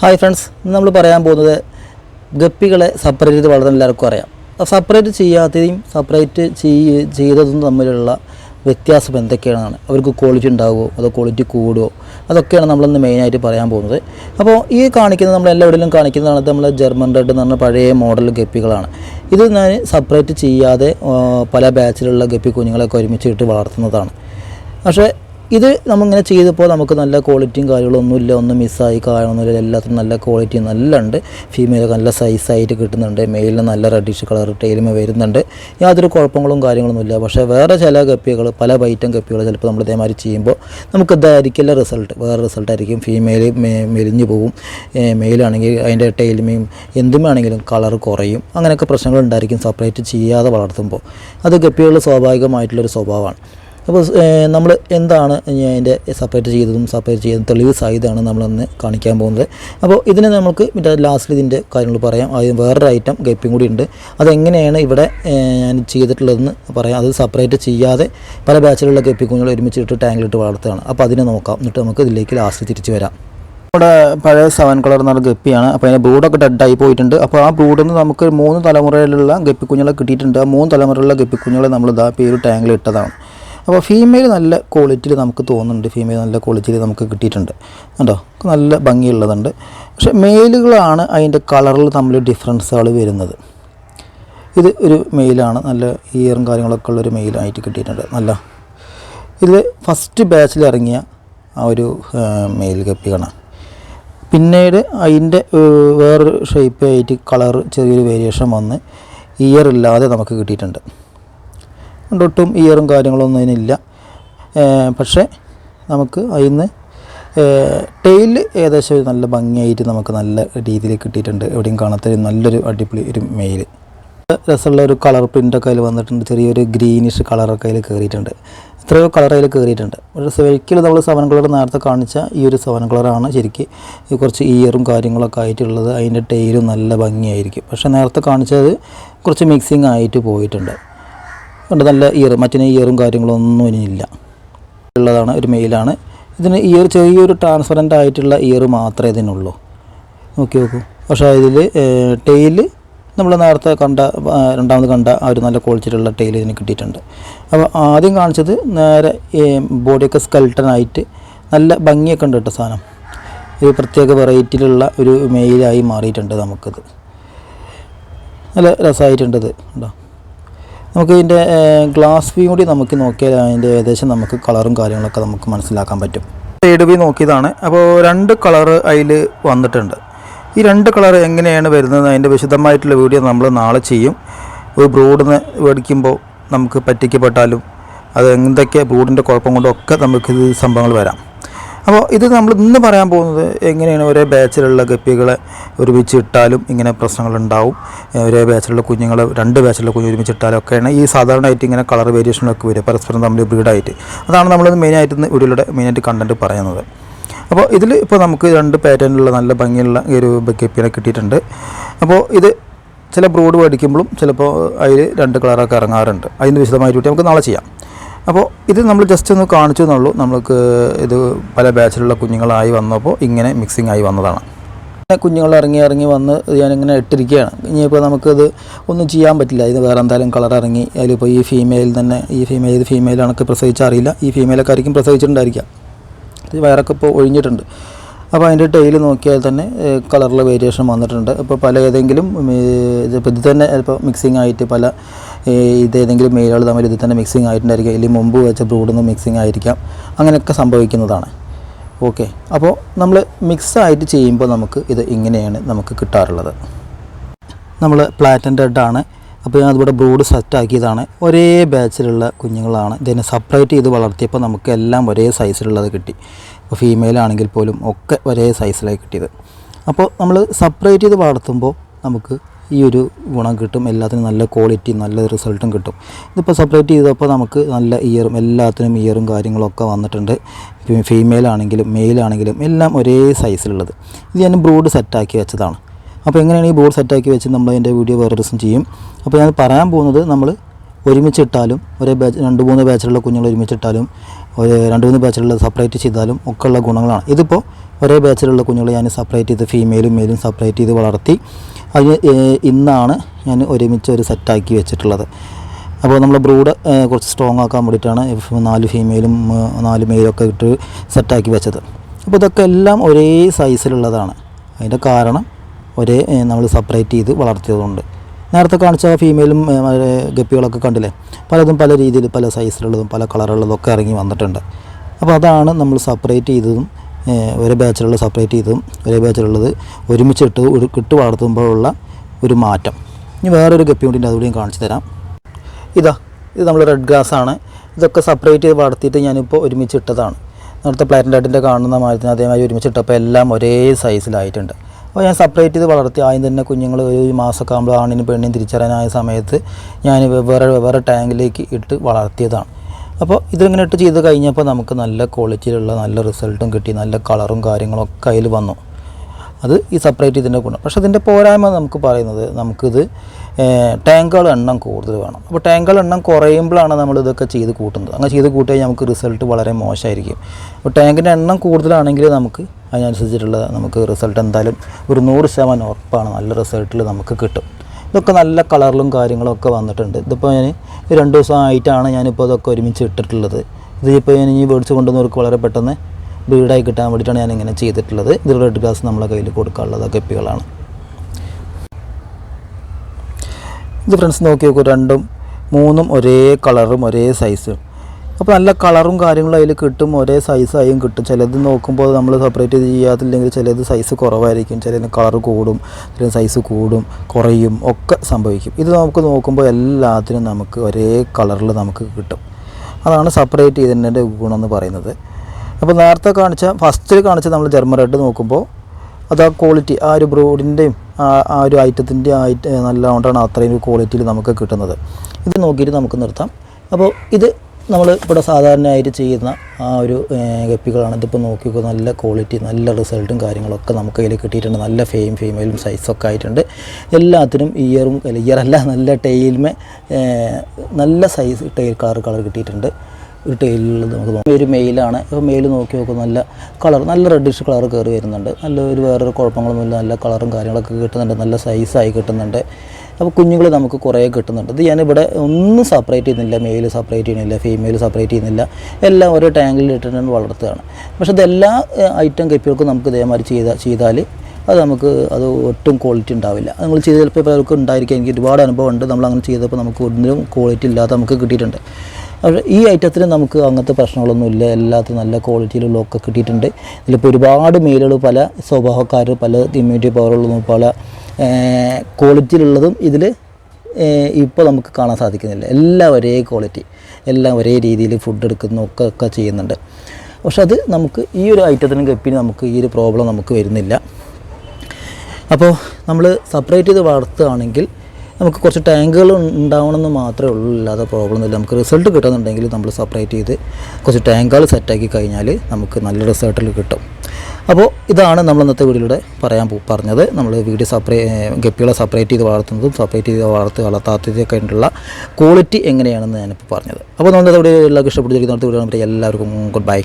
Hi friends ഇന്ന് നമ്മൾ പറയാൻ പോകുന്നത് ഗപ്പികളെ സെപ്പറേറ്റ് ചെയ്ത് വളർത്താൻ എല്ലാവർക്കും അറിയാം. സെപ്പറേറ്റ് ചെയ്യാത്തതും സെപ്പറേറ്റ് ചെയ്യ ചെയ്തതും തമ്മിലുള്ള വ്യത്യാസം എന്തൊക്കെയാണെന്നാണ്? അവർക്ക് ക്വാളിറ്റി ഉണ്ടാവുമോ? അതോ ക്വാളിറ്റി കൂടുമോ? അതൊക്കെയാണ് നമ്മളിന്ന് മെയിനായിട്ട് പറയാൻ പോകുന്നത്. അപ്പോൾ ഈ കാണിക്കുന്നത് നമ്മൾ എല്ലാവിടെയും കാണിക്കുന്നതാണ് നമ്മൾ ജർമ്മൻ റെഡ് എന്ന് പറഞ്ഞ പഴയ മോഡൽ ഗപ്പികളാണ്. ഇത് ഞാൻ സെപ്പറേറ്റ് ചെയ്യാതെ പല ബാച്ചിലുള്ള ഗപ്പി കുഞ്ഞുങ്ങളൊക്കെ ഒരുമിച്ചിട്ട് വളർത്തുന്നതാണ്. പക്ഷേ ഇത് നമ്മളിങ്ങനെ ചെയ്തപ്പോൾ നമുക്ക് നല്ല ക്വാളിറ്റിയും കാര്യങ്ങളൊന്നുമില്ല ഒന്നും മിസ്സായി കാണുന്നില്ല. എല്ലാത്തിനും നല്ല ക്വാളിറ്റി നല്ല ഉണ്ട് ഫീമെയിലൊക്കെ നല്ല സൈസായിട്ട് കിട്ടുന്നുണ്ട്. മെയിലിന് നല്ല റെഡിഷ് കളർ ടൈലിമ വരുന്നുണ്ട്. യാതൊരു കുഴപ്പങ്ങളും കാര്യങ്ങളൊന്നുമില്ല പക്ഷേ വേറെ ചില കപ്പികൾ പല ബൈറ്റം കപ്പികൾ ചിലപ്പോൾ നമ്മൾ ഇതേമാതിരി ചെയ്യുമ്പോൾ നമുക്ക് ഇതായിരിക്കില്ല റിസൾട്ട് വേറെ റിസൾട്ട് ആയിരിക്കും. ഫീമെയിൽ മെലിഞ്ഞു പോകും. മെയിലാണെങ്കിൽ അതിന്റെ ടൈലിമയും എന്തുമാണെങ്കിലും കളർ കുറയും. അങ്ങനെയൊക്കെ പ്രശ്നങ്ങൾ ഉണ്ടായിരിക്കും സെപ്പറേറ്റ് ചെയ്യാതെ വളർത്തുമ്പോൾ. അത് ഗപ്പികളുടെ സ്വാഭാവികമായിട്ടുള്ളൊരു സ്വഭാവമാണ്. അപ്പോൾ നമ്മൾ എന്താണ് അതിന്റെ സെപ്പറേറ്റ് ചെയ്തതും സെപ്പറേറ്റ് ചെയ്തതും തെളിവ് സഹിതമാണ് നമ്മളന്ന് കാണിക്കാൻ പോകുന്നത്. അപ്പോൾ ഇതിനെ നമുക്ക് മറ്റേ ലാസ്റ്റിൽ ഇതിന്റെ കാര്യങ്ങൾ പറയാം. ആദ്യം വേറൊരു ഐറ്റം ഗപ്പിയും കൂടി ഉണ്ട്. അതെങ്ങനെയാണ് ഇവിടെ ഞാൻ ചെയ്തിട്ടുള്ളതെന്ന് പറയാം. അത് സെപ്പറേറ്റ് ചെയ്യാതെ പല ബാച്ചിലുള്ള ഗപ്പി കുഞ്ഞുങ്ങൾ ഒരുമിച്ചിട്ട് ടാങ്കിലിട്ട് വളർത്തുകയാണ്. അപ്പോൾ അതിനെ നോക്കാം. എന്നിട്ട് നമുക്ക് ഇതിലേക്ക് ലാസ്റ്റ് തിരിച്ചു വരാം. നമ്മുടെ പഴയ സെവൻ കളർ എന്ന് പറഞ്ഞ ഗപ്പിയാണ് അപ്പോൾ അതിന്റെ ബ്രൂഡൊക്കെ ഡെഡായി പോയിട്ടുണ്ട്. അപ്പോൾ ആ ബ്രൂഡിൽ നിന്ന് നമുക്ക് മൂന്ന് തലമുറയിലുള്ള ഗപ്പിക്കുഞ്ഞുങ്ങളെ കിട്ടിയിട്ടുണ്ട്. ആ മൂന്ന് തലമുറയിലുള്ള ഗപ്പിക്കുഞ്ഞുങ്ങളെ നമ്മൾ ഇതാ പേര് ടാങ്കിൽ ഇട്ടതാണ്. അപ്പോൾ ഫീമെയിൽ നല്ല ക്വാളിറ്റിയിൽ നമുക്ക് തോന്നുന്നുണ്ട്. ഫീമെയിൽ നല്ല ക്വാളിറ്റിയിൽ നമുക്ക് കിട്ടിയിട്ടുണ്ട്. കണ്ടോ? നല്ല ഭംഗിയുള്ളതുണ്ട്. പക്ഷേ മെയിലുകളാണ് അതിന്റെ കളറിൽ തമ്മിൽ ഡിഫറൻസുകൾ വരുന്നത്. ഇത് ഒരു മെയിലാണ് നല്ല ഇയറും കാര്യങ്ങളൊക്കെ ഉള്ളൊരു മെയിലായിട്ട് കിട്ടിയിട്ടുണ്ട്. നല്ല. ഇത് ഫസ്റ്റ് ബാച്ചിൽ ഇറങ്ങിയ ആ ഒരു മെയിൽ കപ്പിയാണ് പിന്നീട് അതിന്റെ വേറൊരു ഷേപ്പ് ആയിട്ട് കളർ ചെറിയൊരു വേരിയേഷൻ വന്ന് ഇയർ ഇല്ലാതെ നമുക്ക് കിട്ടിയിട്ടുണ്ട്. ഒട്ടും ഇയറും കാര്യങ്ങളൊന്നും അതിനില്ല. പക്ഷേ നമുക്ക് അതിൽ നിന്ന് ടെയിൽ ഏകദേശം ഒരു നല്ല ഭംഗിയായിട്ട് നമുക്ക് നല്ല രീതിയിൽ കിട്ടിയിട്ടുണ്ട്. എവിടെയും കാണാത്ത നല്ലൊരു അടിപൊളി ഒരു മെയിൽ രസമുള്ള ഒരു കളർ പ്രിന്റൊക്കെ അതിൽ വന്നിട്ടുണ്ട്. ചെറിയൊരു ഗ്രീനിഷ് കളറൊക്കെ അതിൽ കയറിയിട്ടുണ്ട് എത്രയോ കളർ അതിൽ കയറിയിട്ടുണ്ട് പക്ഷേ ശരിക്കും നമ്മൾ സെവൻ കളർ നേരത്തെ കാണിച്ച ഈ ഒരു സെവൻ കളറാണ് ശരിക്കും കുറച്ച് ഇയറും കാര്യങ്ങളൊക്കെ ആയിട്ടുള്ളത്. അതിന്റെ ടെയിലും നല്ല ഭംഗിയായിരിക്കും. പക്ഷേ നേരത്തെ കാണിച്ചത് കുറച്ച് മിക്സിങ് ആയിട്ട് പോയിട്ടുണ്ട്. ഉണ്ട് നല്ല ഇയർ മറ്റിന് ഇയറും കാര്യങ്ങളൊന്നും ഇനിയില്ല. ഉള്ളതാണ് ഒരു മെയിലാണ് ഇതിന് ഇയർ ചെറിയൊരു ട്രാൻസ്പെറന്റ് ആയിട്ടുള്ള ഇയർ മാത്രമേ ഇതിനുള്ളൂ. നോക്കി നോക്കൂ. പക്ഷേ ഇതിൽ ടെയിൽ നമ്മൾ നേരത്തെ കണ്ട രണ്ടാമത് കണ്ട ആ ഒരു നല്ല ക്വാളിറ്റിയിലുള്ള ടെയിൽ ഇതിന് കിട്ടിയിട്ടുണ്ട്. അപ്പോൾ ആദ്യം കാണിച്ചത് നേരെ ബോഡിയൊക്കെ സ്കെൽട്ടനായിട്ട് നല്ല ഭംഗിയൊക്കെ ഉണ്ട് കേട്ടോ സാധനം. ഒരു പ്രത്യേക വെറൈറ്റിയിലുള്ള ഒരു മെയിലായി മാറിയിട്ടുണ്ട് നമുക്കത്. നല്ല രസമായിട്ടുണ്ടത് ഉണ്ടോ നമുക്ക് ഇതിന്റെ ഗ്ലാസ് വ്യൂ കൂടി നമുക്ക് നോക്കിയാൽ അതിന്റെ ഏകദേശം നമുക്ക് കളറും കാര്യങ്ങളൊക്കെ നമുക്ക് മനസ്സിലാക്കാൻ പറ്റും. സൈഡ് വ്യൂ നോക്കിയതാണ്. അപ്പോൾ രണ്ട് കളർ അതിൽ വന്നിട്ടുണ്ട്. ഈ രണ്ട് കളർ എങ്ങനെയാണ് വരുന്നത്? അതിന്റെ വിശദമായിട്ടുള്ള വീഡിയോ നമ്മൾ നാളെ ചെയ്യും. ഒരു ബ്രൂഡിന് മേടിക്കുമ്പോൾ നമുക്ക് പറ്റിക്കപ്പെട്ടാലും അത് എന്തൊക്കെ ബ്രൂഡിന്റെ കുഴപ്പം കൊണ്ടൊക്കെ നമുക്ക് സംഭവങ്ങൾ വരാം. അപ്പോൾ ഇത് നമ്മൾ ഇന്ന് പറയാൻ പോകുന്നത് എങ്ങനെയാണ് ഒരേ ബാച്ചിലുള്ള ഗപ്പികളെ ഒരുമിച്ച് ഇട്ടാലും ഇങ്ങനെ പ്രശ്നങ്ങൾ ഉണ്ടാവും ഒരേ ബാച്ചിലുള്ള കുഞ്ഞുങ്ങൾ രണ്ട് ബാച്ചിലുള്ള കുഞ്ഞ് ഒരുമിച്ച് ഇട്ടാലും ഒക്കെയാണ് ഈ സാധാരണയായിട്ട് ഇങ്ങനെ കളർ വേരിയേഷനൊക്കെ വരിക പരസ്പരം തമ്മിൽ ബ്രീഡായിട്ട് അതാണ് നമ്മൾ മെയിനായിട്ട് ഇന്ന് വീഡിയോയുടെ മെയിനായിട്ട് കണ്ടന്റ് പറയുന്നത്. അപ്പോൾ ഇതിൽ ഇപ്പോൾ നമുക്ക് രണ്ട് പാറ്റേണിലുള്ള നല്ല ഭംഗിയുള്ള ഒരു ഗപ്പിനെ കിട്ടിയിട്ടുണ്ട്. അപ്പോൾ ഇത് ചില ബ്രോഡ് മേടിക്കുമ്പോഴും ചിലപ്പോൾ അതിൽ രണ്ട് കളറൊക്കെ ഇറങ്ങാറുണ്ട്. അതിന് വിശദമായിട്ട് നമുക്ക് നാളെ ചെയ്യാം. അപ്പോൾ ഇത് നമ്മൾ ജസ്റ്റ് ഒന്ന് കാണിച്ചു എന്നുള്ളൂ. നമുക്ക് ഇത് പല ബാച്ചിലുള്ള കുഞ്ഞുങ്ങളായി വന്നപ്പോൾ ഇങ്ങനെ മിക്സിംഗ് ആയി വന്നതാണ്. കുഞ്ഞുങ്ങൾ ഇറങ്ങി ഇറങ്ങി വന്ന് ഞാനിങ്ങനെ ഇട്ടിരിക്കുകയാണ്. ഇനിയിപ്പോൾ നമുക്കത് ഒന്നും ചെയ്യാൻ പറ്റില്ല. ഇത് വേറെ എന്തായാലും കളർ ഇറങ്ങി. അതിലിപ്പോൾ ഈ ഫീമെയിൽ തന്നെ ഈ ഫീമെയിൽ ഇത് ഫീമെയിലാണൊക്കെ പ്രസവിച്ചറിയില്ല ഈ ഫീമെയിലൊക്കെ ആയിരിക്കും പ്രസവിച്ചിട്ടുണ്ടായിരിക്കാം. ഇത് വയറൊക്കെ ഇപ്പോൾ ഒഴിഞ്ഞിട്ടുണ്ട്. അപ്പോൾ അതിന്റെ ടെയിൽ നോക്കിയാൽ തന്നെ കളറിൽ വേരിയേഷൻ വന്നിട്ടുണ്ട്. ഇപ്പോൾ പല ഏതെങ്കിലും ഇപ്പോൾ ഇത് തന്നെ ഇപ്പോൾ മിക്സിംഗ് ആയിട്ട് പല ഇതേതെങ്കിലും മെയിലുകൾ തമ്മിൽ ഇത് തന്നെ മിക്സിംഗ് ആയിട്ടുണ്ടായിരിക്കാം. അല്ലെങ്കിൽ മുമ്പ് വെച്ച ബ്രൂഡൊന്ന് മിക്സിങ് ആയിരിക്കാം. അങ്ങനെയൊക്കെ സംഭവിക്കുന്നതാണ്. ഓക്കെ. അപ്പോൾ നമ്മൾ മിക്സ് ആയിട്ട് ചെയ്യുമ്പോൾ നമുക്ക് ഇത് ഇങ്ങനെയാണ് നമുക്ക് കിട്ടാറുള്ളത്. നമ്മൾ പ്ലാറ്റന്റെ ഹെഡാണ് അപ്പോൾ ഞാൻ അതിവിടെ ബ്രൂഡ് സെറ്റ് ആക്കിയതാണ്. ഒരേ ബാച്ചിലുള്ള കുഞ്ഞുങ്ങളാണ്. ഇതിനെ സെപ്പറേറ്റ് ചെയ്ത് വളർത്തിയപ്പോൾ നമുക്ക് എല്ലാം ഒരേ സൈസിലുള്ളത് കിട്ടി. ഇപ്പോൾ ഫീമെയിൽ ആണെങ്കിൽ പോലും ഒക്കെ ഒരേ സൈസിലായി കിട്ടിയത്. അപ്പോൾ നമ്മൾ സെപ്പറേറ്റ് ചെയ്ത് വളർത്തുമ്പോൾ നമുക്ക് ഈ ഒരു ഗുണം കിട്ടും. എല്ലാത്തിനും നല്ല ക്വാളിറ്റി നല്ല റിസൾട്ടും കിട്ടും. ഇതിപ്പോൾ സെപ്പറേറ്റ് ചെയ്തപ്പോൾ നമുക്ക് നല്ല ഇയറും എല്ലാത്തിനും ഇയറും കാര്യങ്ങളൊക്കെ വന്നിട്ടുണ്ട്. ഫീമെയിൽ ആണെങ്കിലും ആണെങ്കിലും എല്ലാം ഒരേ സൈസിലുള്ളത് ഇത് ഞാൻ ബ്രൂഡ് സെറ്റാക്കി വെച്ചതാണ്. അപ്പോൾ എങ്ങനെയാണ് ഈ ബോർഡ് സെറ്റാക്കി വെച്ച് നമ്മൾ അതിന്റെ വീഡിയോ വേറെ ദിവസം ചെയ്യും? അപ്പോൾ ഞാൻ പറയാൻ പോകുന്നത് നമ്മൾ ഒരുമിച്ചിട്ടാലും ഒരേ ബാച്ച് രണ്ട് മൂന്ന് ബാച്ചിലുള്ള കുഞ്ഞുങ്ങൾ ഒരുമിച്ചിട്ടാലും ഒരു രണ്ട് മൂന്ന് ബാച്ചിലുള്ള സെപ്പറേറ്റ് ചെയ്താലും ഒക്കെയുള്ള ഗുണങ്ങളാണ്. ഇതിപ്പോൾ ഒരേ ബാച്ചിലുള്ള കുഞ്ഞുങ്ങൾ ഞാൻ സെപ്പറേറ്റ് ചെയ്ത് ഫീമെയിലും മെയിലും സെപ്പറേറ്റ് ചെയ്ത് വളർത്തി അതിന് ഇന്നാണ് ഞാൻ ഒരുമിച്ച് ഒരു സെറ്റാക്കി വെച്ചിട്ടുള്ളത്. അപ്പോൾ നമ്മൾ ബ്രൂഡ് കുറച്ച് സ്ട്രോങ് ആക്കാൻ വേണ്ടിയിട്ടാണ് നാല് ഫീമെയിലും നാല് മെയിലും ഒക്കെ ഇട്ട് സെറ്റാക്കി വെച്ചത്. അപ്പോൾ ഇതൊക്കെ എല്ലാം ഒരേ സൈസിലുള്ളതാണ് അതിന്റെ കാരണം ഒരേ നമ്മൾ സെപ്പറേറ്റ് ചെയ്ത് വളർത്തിയതുകൊണ്ട്. നേരത്തെ കാണിച്ച ഫീമെയിലും ഗപ്പികളൊക്കെ കണ്ടില്ലേ? പലതും പല രീതിയിൽ പല സൈസിലുള്ളതും പല കളറുള്ളതൊക്കെ ഇറങ്ങി വന്നിട്ടുണ്ട്. അപ്പോൾ അതാണ് നമ്മൾ സെപ്പറേറ്റ് ചെയ്തതും ഒരേ ബാച്ചിലുള്ള സെപ്പറേറ്റ് ചെയ്തതും ഒരേ ബാച്ചിലുള്ളത് ഒരുമിച്ച് ഇട്ട് ഒരു ഇട്ട് വളർത്തുമ്പോഴുള്ള ഒരു മാറ്റം. ഇനി വേറൊരു ഗപ്പി ഉണ്ട് അതുകൂടി കാണിച്ചു തരാം. ഇതാ ഇത് നമ്മൾ റെഡ് ഗ്രാസ് ആണ്. ഇതൊക്കെ സെപ്പറേറ്റ് ചെയ്ത് വളർത്തിയിട്ട് ഞാനിപ്പോൾ ഒരുമിച്ച് ഇട്ടതാണ് നേരത്തെ പ്ലാറ്റിന്റെ ആട്ടിന്റെ കാണുന്ന മാറ്റത്തിന് അതേമാതിരി ഒരുമിച്ച് ഇട്ടപ്പോൾ എല്ലാം ഒരേ സൈസിലായിട്ടുണ്ട് അപ്പോൾ ഞാൻ സെപ്പറേറ്റ് ചെയ്ത് വളർത്തി. ആദ്യം തന്നെ കുഞ്ഞുങ്ങൾ ഒരു മാസമൊക്കെ ആകുമ്പോൾ ആണിനും പെണ്ണിനും തിരിച്ചറിയാനായ സമയത്ത് ഞാൻ വെവ്വേറെ വെവ്വേറെ ടാങ്കിലേക്ക് ഇട്ട് വളർത്തിയതാണ്. അപ്പോൾ ഇതിങ്ങനെ ഇട്ട് ചെയ്ത് കഴിഞ്ഞപ്പോൾ നമുക്ക് നല്ല ക്വാളിറ്റിയിലുള്ള നല്ല റിസൾട്ടും കിട്ടി. നല്ല കളറും കാര്യങ്ങളൊക്കെ അതിൽ വന്നു. അത് ഈ സെപ്പറേറ്റ് ഇതിന്റെ ഗുണം പക്ഷേ അതിന്റെ പോരായ്മ നമുക്ക് പറയുന്നത് നമുക്കിത് ടാങ്കുകൾ എണ്ണം കൂടുതൽ വേണം. അപ്പോൾ ടാങ്കുകൾ എണ്ണം കുറയുമ്പോഴാണ് നമ്മൾ ഇതൊക്കെ ചെയ്ത് കൂട്ടുന്നത്. അങ്ങനെ ചെയ്ത് കൂട്ടി നമുക്ക് റിസൾട്ട് വളരെ മോശമായിരിക്കും. അപ്പോൾ ടാങ്കിന്റെ എണ്ണം കൂടുതലാണെങ്കിൽ നമുക്ക് അതിനനുസരിച്ചിട്ടുള്ള നമുക്ക് റിസൾട്ട് എന്തായാലും ഒരു നൂറ് ശതമാനം ഉറപ്പാണ്. നല്ല റിസൾട്ടിൽ നമുക്ക് കിട്ടും. ഇതൊക്കെ നല്ല കളറിലും കാര്യങ്ങളൊക്കെ വന്നിട്ടുണ്ട്. ഇതിപ്പോൾ ഞാൻ രണ്ട് ദിവസമായിട്ടാണ് ഞാനിപ്പോൾ ഇതൊക്കെ ഒരുമിച്ച് ഇട്ടിട്ടുള്ളത്. ഇതിപ്പോൾ ഞാൻ ഇനി മേടിച്ച് കൊണ്ടുവന്നവർക്ക് വളരെ പെട്ടെന്ന് ബ്രീഡായി കിട്ടാൻ വേണ്ടിയിട്ടാണ് ഞാൻ ഇങ്ങനെ ചെയ്തിട്ടുള്ളത്. ഇതിൽ റെഡ് ഗ്ലാസ് നമ്മളെ കയ്യിൽ കൊടുക്കാനുള്ളത് കെപ്പികളാണ് ഇത് ഫ്രണ്ട്സ് നോക്കി നോക്കൂ രണ്ടും മൂന്നും ഒരേ കളറും ഒരേ സൈസും അപ്പോൾ നല്ല കളറും കാര്യങ്ങളും അതിൽ കിട്ടും. ഒരേ സൈസായും കിട്ടും. ചിലത് നോക്കുമ്പോൾ നമ്മൾ സെപ്പറേറ്റ് ചെയ്യാത്തില്ലെങ്കിൽ ചിലത് സൈസ് കുറവായിരിക്കും. ചിലതിന് കളർ കൂടും ചില സൈസ് കൂടും കുറയും ഒക്കെ സംഭവിക്കും. ഇത് നമുക്ക് നോക്കുമ്പോൾ എല്ലാത്തിനും നമുക്ക് ഒരേ കളറിൽ നമുക്ക് കിട്ടും. അതാണ് സെപ്പറേറ്റ് ചെയ്തതിന്റെ ഗുണം എന്ന് പറയുന്നത്. അപ്പോൾ നേരത്തെ കാണിച്ച ഫസ്റ്റിൽ കാണിച്ച നമ്മൾ ജർമ്മൻ റെഡ് നോക്കുമ്പോൾ അത് ആ ക്വാളിറ്റി ആ ഒരു ബ്രോഡിന്റെയും ആ ഒരു ഐറ്റത്തിന്റെ ആയിട്ട് നല്ലതുകൊണ്ടാണ് അത്രയും ക്വാളിറ്റിയിൽ നമുക്ക് കിട്ടുന്നത്. ഇത് നോക്കിയിട്ട് നമുക്ക് നിർത്താം. അപ്പോൾ ഇത് നമ്മൾ ഇവിടെ സാധാരണയായിട്ട് ചെയ്യുന്ന ആ ഒരു ഗപ്പികളാണ്. ഇതിപ്പോൾ നോക്കിയപ്പോൾ നല്ല ക്വാളിറ്റി നല്ല റിസൾട്ടും കാര്യങ്ങളൊക്കെ നമുക്ക് കയ്യിൽ കിട്ടിയിട്ടുണ്ട്. നല്ല ഫെയിം ഫീമെയിലും സൈസൊക്കെ ആയിട്ടുണ്ട്. എല്ലാത്തിനും ഇയറും അല്ല ഇയറല്ല നല്ല ടെയിൽമേ നല്ല സൈസ് ടെയിൽ കളർ കളർ കിട്ടിയിട്ടുണ്ട്. ഒരു ടെയിലുള്ളത് നമുക്ക് ഒരു മെയിലാണ് ഇപ്പോൾ മെയിൽ നോക്കി നോക്കുമ്പോൾ നല്ല കളർ നല്ല റെഡിഷ് കളർ കയറി വരുന്നുണ്ട്. നല്ല ഒരു വേറൊരു കുഴപ്പങ്ങളൊന്നുമില്ല. നല്ല കളറും കാര്യങ്ങളൊക്കെ കിട്ടുന്നുണ്ട്. നല്ല സൈസായി കിട്ടുന്നുണ്ട്. അപ്പോൾ കുഞ്ഞുങ്ങൾ നമുക്ക് കുറേ കിട്ടുന്നുണ്ട്. ഇത് ഞാനിവിടെ ഒന്നും സെപ്പറേറ്റ് ചെയ്യുന്നില്ല. മെയിൽ സെപ്പറേറ്റ് ചെയ്യുന്നില്ല. ഫീമെയിൽ സെപ്പറേറ്റ് ചെയ്യുന്നില്ല. എല്ലാം ഓരോ ടാങ്കിൽ ഇട്ടിട്ടാണ് വളർത്തുകയാണ്. പക്ഷേ ഇതെല്ലാ ഐറ്റം കപ്പികൾക്കും നമുക്ക് ഇതേമാതിരി ചെയ്ത ചെയ്താൽ അത് നമുക്ക് അത് ഒട്ടും ക്വാളിറ്റി ഉണ്ടാവില്ല. നിങ്ങൾ ചെയ്ത് ചിലപ്പോൾ പലർക്കും ഉണ്ടായിരിക്കാം. എനിക്ക് ഒരുപാട് അനുഭവം ഉണ്ട് നമ്മൾ അങ്ങനെ ചെയ്തപ്പോൾ നമുക്ക് ഒന്നിനും ക്വാളിറ്റി ഇല്ലാതെ നമുക്ക് കിട്ടിയിട്ടുണ്ട്. പക്ഷേ ഈ ഐറ്റത്തിന് നമുക്ക് അങ്ങനത്തെ പ്രശ്നങ്ങളൊന്നുമില്ല എല്ലാത്തിനും നല്ല ക്വാളിറ്റിയിലുള്ള ഒക്കെ കിട്ടിയിട്ടുണ്ട്. ഇതിലിപ്പോൾ ഒരുപാട് മെയിലുകൾ പല സ്വഭാവക്കാർ പല ഇമ്മ്യൂണിറ്റി പവറുള്ളതും പല ക്വാളിറ്റിയിലുള്ളതും ഇതിൽ ഇപ്പോൾ നമുക്ക് കാണാൻ സാധിക്കുന്നില്ല. എല്ലാം ഒരേ ക്വാളിറ്റി എല്ലാം ഒരേ രീതിയിൽ ഫുഡ് എടുക്കുന്നു ഒക്കെ ഒക്കെ ചെയ്യുന്നുണ്ട്. പക്ഷെ അത് നമുക്ക് ഈ ഒരു ഐറ്റത്തിനും കപ്പിന് നമുക്ക് ഈ ഒരു പ്രോബ്ലം നമുക്ക് വരുന്നില്ല. അപ്പോൾ നമ്മൾ സെപ്പറേറ്റ് ചെയ്ത് വളർത്തുകയാണെങ്കിൽ നമുക്ക് കുറച്ച് ടാങ്കുകൾ ഉണ്ടാവണമെന്ന് മാത്രമേ ഉള്ളൂ. അല്ലാതെ പ്രോബ്ലം ഇല്ല നമുക്ക് റിസൾട്ട് കിട്ടുന്നുണ്ടെങ്കിൽ നമ്മൾ സെപ്പറേറ്റ് ചെയ്ത് കുറച്ച് ടാങ്കുകൾ സെറ്റാക്കി കഴിഞ്ഞാൽ നമുക്ക് നല്ല റിസൾട്ടിൽ കിട്ടും. അപ്പോൾ ഇതാണ് നമ്മൾ ഇന്നത്തെ വീഡിയോയിലൂടെ പറയാൻ പറഞ്ഞത്. നമ്മൾ വീഡിയോ സെപ്പറേ ഗപ്പികളെ സെപ്പറേറ്റ് ചെയ്ത് വളർത്തുന്നതും സെപ്പറേറ്റ് ചെയ്ത് വളർത്ത് വളർത്താത്തതൊക്കെ ആയിട്ടുള്ള ക്വാളിറ്റി എങ്ങനെയാണെന്ന് ഞാനിപ്പോൾ പറഞ്ഞത്. അപ്പോൾ നമ്മുടെ വീഡിയോ എല്ലാവർക്കും ഇഷ്ടപ്പെട്ടിരിക്കുന്ന വീഡിയോ എല്ലാവർക്കും ഗുഡ് ബൈ